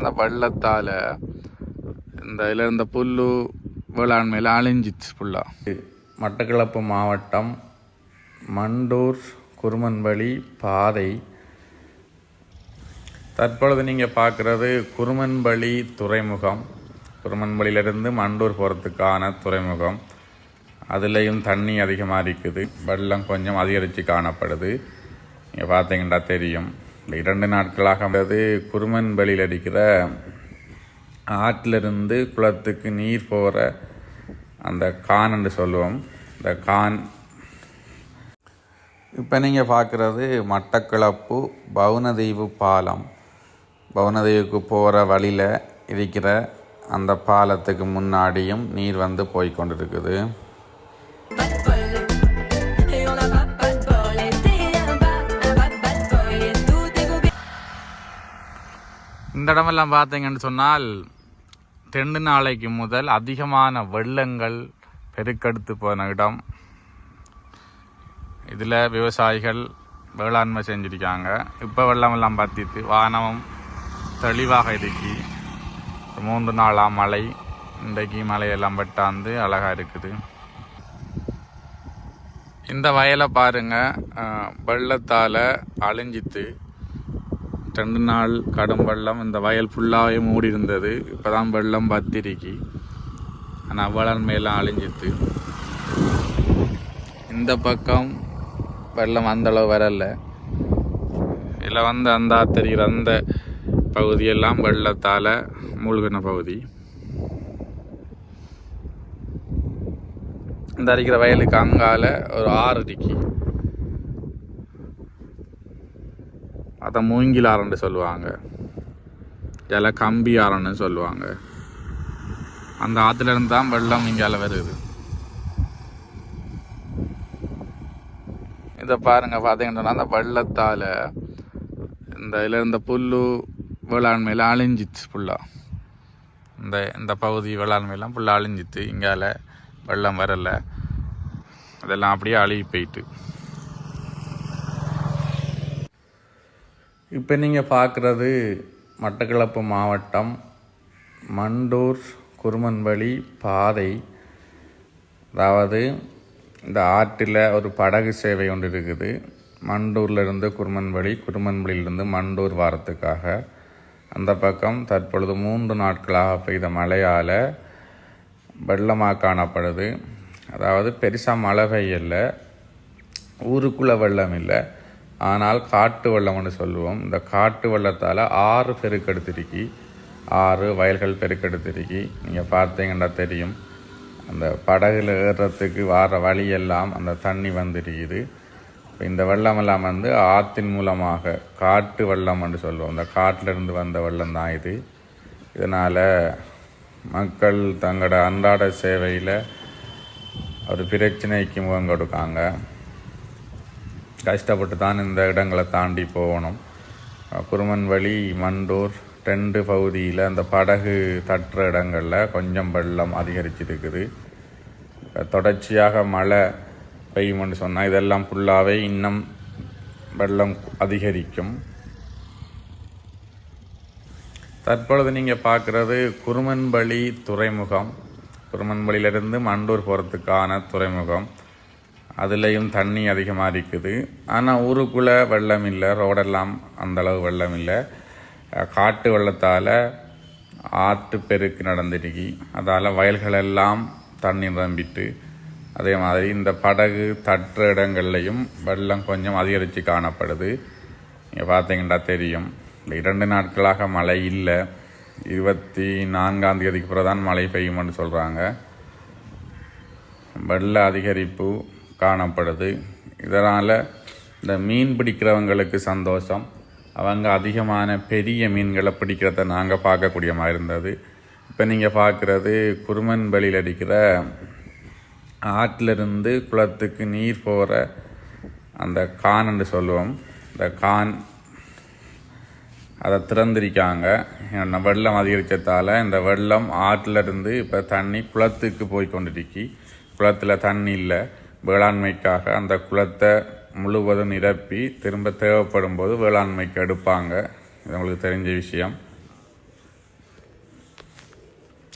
அந்த வெள்ளத்தால் இந்த இதில் இருந்த புல்லு வேளாண்மையில் அழிஞ்சிச்சு ஃபுல்லாக மட்டக்களப்பு மாவட்டம் மண்டூர் குருமன்வழி பாதை. தற்பொழுது நீங்கள் பார்க்குறது குருமன்பள்ளி துறைமுகம். குருமன்பள்ளியிலிருந்து மண்டூர் போகிறதுக்கான துறைமுகம். அதுலேயும் தண்ணி அதிகமாக இருக்குது. வெள்ளம் கொஞ்சம் அதிகரித்து காணப்படுது. நீங்கள் பார்த்தீங்கன்னா தெரியும். இந்த இரண்டு நாட்களாக வந்து பலியில் அடிக்கிற ஆற்றிலிருந்து குளத்துக்கு நீர் போகிற அந்த கான் என்று சொல்லுவோம். இந்த கான். இப்போ நீங்கள் பார்க்குறது மட்டக்களப்பு பவுனதீவு பாலம். பவுனதீவுக்கு போகிற வழியில் இருக்கிற அந்த பாலத்துக்கு முன்னாடியும் நீர் வந்து போய் கொண்டிருக்குது. இந்த இடமெல்லாம் பார்த்தீங்கன்னு சொன்னால் ரெண்டு நாளைக்கு முதல் அதிகமான வெள்ளங்கள் பெருக்கெடுத்து போன இடம். இதில் விவசாயிகள் வேளாண்மை செஞ்சுருக்காங்க. இப்போ வெள்ளமெல்லாம் பார்த்துட்டு வானமும் தெளிவாக இருக்கு மூன்று நாளாக மழை இன்றைக்கு மழையெல்லாம் வெட்டாந்து அழகாக இருக்குது. இந்த வயலை பாருங்க வெள்ளத்தால் அழிஞ்சித்து ரெண்டு நாள் கடும் வெள்ளம் இந்த வயல் ஃபுல்லாகவே மூடி இருந்தது இப்போ தான் வெள்ளம் பத்திரிக்கி. ஆனால் வேளாண்மையெல்லாம் அழிஞ்சிட்டு. இந்த பக்கம் வெள்ளம் அந்த அளவு வரல. இதில் வந்து அந்த தெரிகிற அந்த பகுதியெல்லாம் வெள்ளத்தால் மூழ்கின பகுதி. இந்த அரிக்கிற வயலுக்கு அங்கால ஒரு ஆறு இருக்கு அதை மூங்கில் ஆரன்னு சொல்லுவாங்க. இல கம்பி ஆரன்னு சொல்லுவாங்க. அந்த ஆற்றுல இருந்து தான் வெள்ளம் இங்கால வருது. இதை பாருங்கள் பார்த்தீங்கன்னா அந்த வெள்ளத்தால் இந்த இதில் இருந்த புல்லு வேளாண்மையில் அழிஞ்சிச்சு ஃபுல்லாக இந்த இந்த பகுதி வேளாண்மையெல்லாம் ஃபுல்லாக அழிஞ்சிச்சு. இங்கால வெள்ளம் வரலை. அதெல்லாம் அப்படியே அழுகி போயிட்டு. இப்போ நீங்கள் பார்க்குறது மட்டக்களப்பு மாவட்டம் மண்டூர் குருமன்வழி பாதை. அதாவது இந்த ஆற்றில் ஒரு படகு சேவை ஒன்று இருக்குது. மண்டூர்லேருந்து குருமன்வழி குருமன்வழியிலிருந்து மண்டூர் வாரத்துக்காக. அந்த பக்கம் தற்பொழுது மூன்று நாட்களாக பெய்த மழையால் வெள்ளமாக காணப்படுது. அதாவது பெருசாக மழை பெய்யல. ஊருக்குள்ளே வெள்ளம் இல்லை. ஆனால் காட்டு வெள்ளம்னு சொல்லுவோம். இந்த காட்டு வெள்ளத்தால் ஆறு பெருக்கெடுத்திருக்கி. ஆறு வயல்கள் பெருக்கெடுத்திருக்கி. நீங்கள் பார்த்தீங்கன்னா தெரியும். அந்த படகுல ஏறுறதுக்கு வார வழியெல்லாம் அந்த தண்ணி வந்துருக்குது. இப்போ இந்த வெள்ளமெல்லாம் வந்து ஆற்றின் மூலமாக காட்டு வெள்ளம்னு சொல்லுவோம். இந்த காட்டிலிருந்து வந்த வெள்ளம் தான் இது. இதனால் மக்கள் தங்களோட அன்றாட சேவையில் ஒரு பிரச்சனைக்கு முகம் கொடுக்காங்க. கஷ்டப்பட்டு தான் இந்த இடங்களை தாண்டி போகணும். குருமன்வழி மண்டூர் டெண்டு பகுதியில் அந்த படகு தட்டுற இடங்களில் கொஞ்சம் வெள்ளம் அதிகரிச்சிருக்குது. தொடர்ச்சியாக மழை பெய்யும்னு சொன்னால் இதெல்லாம் ஃபுல்லாகவே இன்னும் வெள்ளம் அதிகரிக்கும். தற்பொழுது நீங்கள் பார்க்குறது குருமன்பள்ளி துறைமுகம். குருமன்பள்ளியிலிருந்து மண்டூர் போகிறதுக்கான துறைமுகம். அதுலேயும் தண்ணி அதிகமாக இருக்குது ஆனால் ஊருக்குள்ளே வெள்ளம் இல்லை ரோடெல்லாம் அந்தளவு வெள்ளம் இல்லை. காட்டு வெள்ளத்தால் ஆற்று பெருக்கு நடந்துருக்கி அதால் வயல்களெல்லாம் தண்ணி நிரம்பிட்டு அதே மாதிரி இந்த படகு தட்டுற இடங்கள்லையும் வெள்ளம் கொஞ்சம் அதிகரித்து காணப்படுது. நீங்கள் பார்த்தீங்கன்னா தெரியும். இந்த இரண்டு நாட்களாக மழை இல்லை. இருபத்தி நான்காம் தேதிக்கு பிறகு தான் மழை பெய்யும்னு சொல்கிறாங்க வெள்ள அதிகரிப்பு காணப்படுது. இதனால் இந்த மீன் பிடிக்கிறவங்களுக்கு சந்தோஷம். அவங்க அதிகமான பெரிய மீன்களை பிடிக்கிறத நாங்கள் பார்க்கக்கூடிய மாதிரி இருந்தது. இப்போ நீங்கள் பார்க்குறது குருமன் பலியில் அடிக்கிற ஆற்றிலிருந்து குளத்துக்கு நீர் போகிற அந்த கான் என்று சொல்லுவோம். இந்த கான் அதை திறந்திருக்காங்க. வெள்ளம் அதிகரித்ததால் இந்த வெள்ளம் ஆற்றிலிருந்து இப்போ தண்ணி குளத்துக்கு போய் கொண்டிருக்கி. குளத்தில் தண்ணி இல்லை. வேளாண்மைக்காக அந்த குளத்தை முழுவதும் நிரப்பி திரும்ப தேவைப்படும் போது வேளாண்மைக்கு எடுப்பாங்க இது உங்களுக்கு தெரிஞ்ச விஷயம்.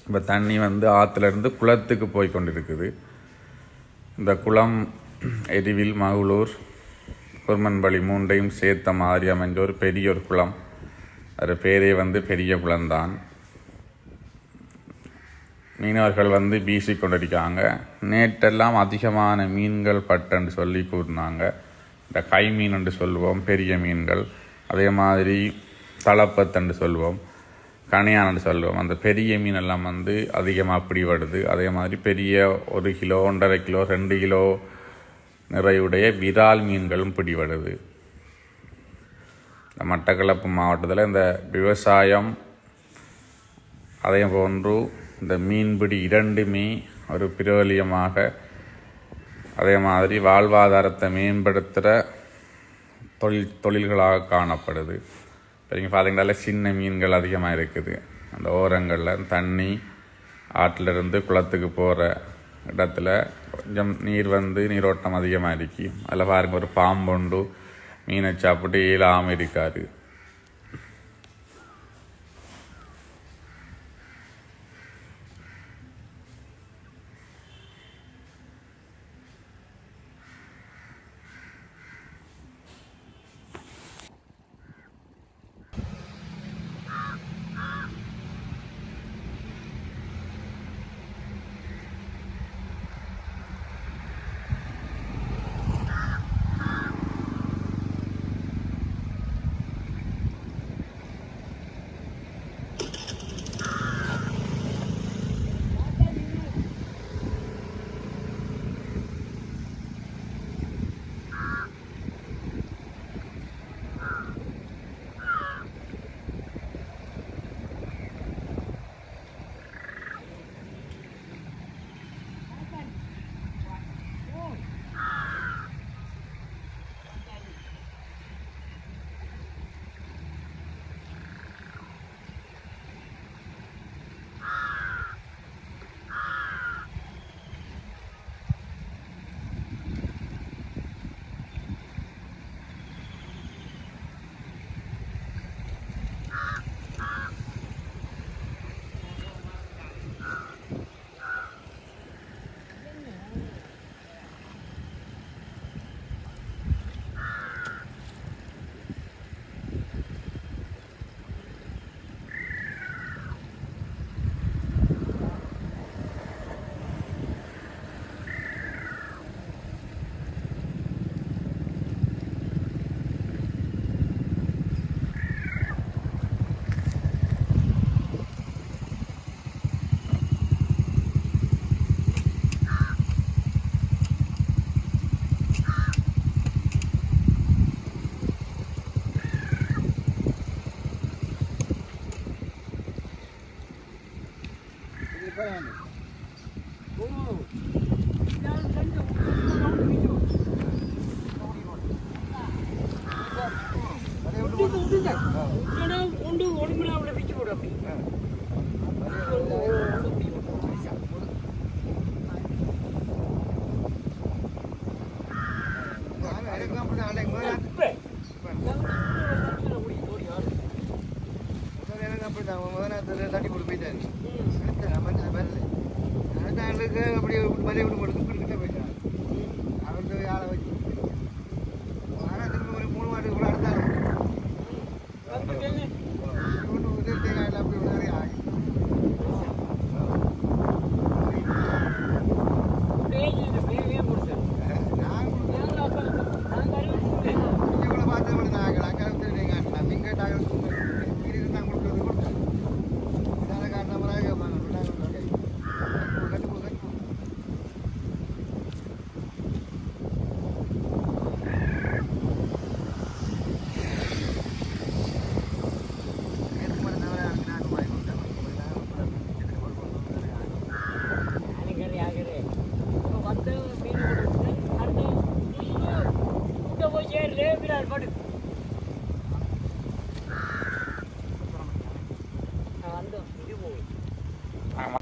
இப்போ தண்ணி வந்து ஆற்றுலேருந்து குளத்துக்கு போய் கொண்டிருக்குது. இந்த குளம் எரிவில் மகளூர் குருமன்பள்ளி மூன்றையும் சேர்த்த மாதிரி அமைஞ்ச ஒரு பெரிய ஒரு குளம். அது பேரே வந்து பெரிய குளம்தான். மீனவர்கள் வந்து வீசி கொண்டிருக்காங்க நேற்றெல்லாம் அதிகமான மீன்கள் பட்டுன்னு சொல்லி கூறினாங்க. இந்த கை மீன் என்று சொல்லுவோம் பெரிய மீன்கள். அதே மாதிரி தலப்பத்தண்டு சொல்லுவோம் கணியான்னு சொல்லுவோம் அந்த பெரிய மீன் எல்லாம் வந்து அதிகமாக பிடிபடுது. அதே மாதிரி பெரிய ஒரு கிலோ ஒன்றரை கிலோ ரெண்டு கிலோ நிறையுடைய விரால் மீன்களும் பிடிபடுது. இந்த மட்டக்களப்பு மாவட்டத்தில் இந்த விவசாயம் அதே போன்று இந்த மீன்பிடி இரண்டுமே ஒரு பிரபலியமாக அதே மாதிரி வாழ்வாதாரத்தை மேம்படுத்துகிற தொழில் தொழில்களாக காணப்படுது. இப்போ நீங்கள் பார்த்தீங்கனால சின்ன மீன்கள் அதிகமாக இருக்குது. அந்த ஓரங்களில் தண்ணி ஆற்றிலிருந்து குளத்துக்கு போகிற இடத்துல கொஞ்சம் நீர் வந்து நீரோட்டம் அதிகமாக இருக்கு. அதில் பாருங்கள் ஒரு பாம்புண்டு மீனை சாப்பிட்டு இயலாமல் இருக்காது இதுதான் ஆனால் உண்டு உடம்புல அவளை விட்டு விடும் அப்படி தட்டி கொடுப்பிட்டாரு அடுத்த நம்ம வரல அடுத்த ஆண்டுக்கு அப்படியே மலையை விட்டு கொடுத்து 哎呀妈